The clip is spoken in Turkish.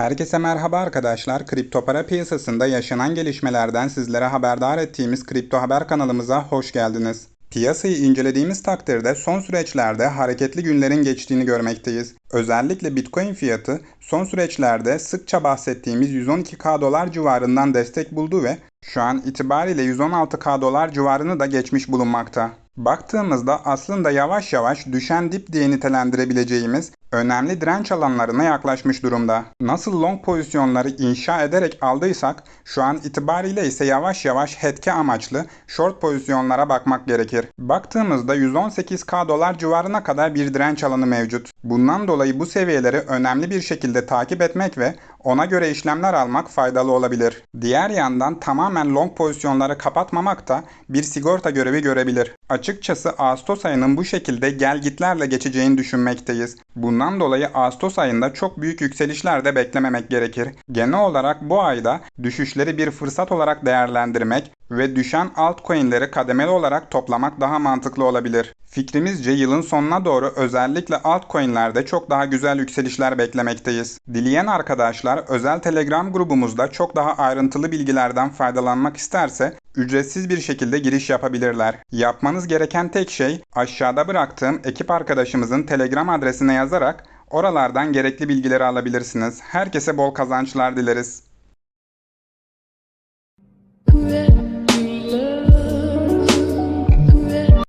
Herkese merhaba arkadaşlar. Kripto para piyasasında yaşanan gelişmelerden sizlere haberdar ettiğimiz Kripto Haber kanalımıza hoş geldiniz. Piyasayı incelediğimiz takdirde son süreçlerde hareketli günlerin geçtiğini görmekteyiz. Özellikle Bitcoin fiyatı son süreçlerde sıkça bahsettiğimiz 112k dolar civarından destek buldu ve şu an itibariyle 116k dolar civarını da geçmiş bulunmakta. Baktığımızda aslında yavaş yavaş düşen dip diye nitelendirebileceğimiz önemli direnç alanlarına yaklaşmış durumda. Nasıl long pozisyonları inşa ederek aldıysak şu an itibariyle ise yavaş yavaş hetke amaçlı short pozisyonlara bakmak gerekir. Baktığımızda 118k dolar civarına kadar bir direnç alanı mevcut. Bundan dolayı bu seviyeleri önemli bir şekilde takip etmek ve ona göre işlemler almak faydalı olabilir. Diğer yandan tamamen long pozisyonları kapatmamak da bir sigorta görevi görebilir. Açıkçası Ağustos ayının bu şekilde gelgitlerle geçeceğini düşünmekteyiz. Bundan dolayı Ağustos ayında çok büyük yükselişler de beklememek gerekir. Genel olarak bu ayda düşüşleri bir fırsat olarak değerlendirmek ve düşen altcoin'leri kademeli olarak toplamak daha mantıklı olabilir. Fikrimizce yılın sonuna doğru özellikle altcoin'lerde çok daha güzel yükselişler beklemekteyiz. Dileyen arkadaşlar özel Telegram grubumuzda çok daha ayrıntılı bilgilerden faydalanmak isterse ücretsiz bir şekilde giriş yapabilirler. Yapmanız gereken tek şey aşağıda bıraktığım ekip arkadaşımızın Telegram adresine yazarak oralardan gerekli bilgileri alabilirsiniz. Herkese bol kazançlar dileriz.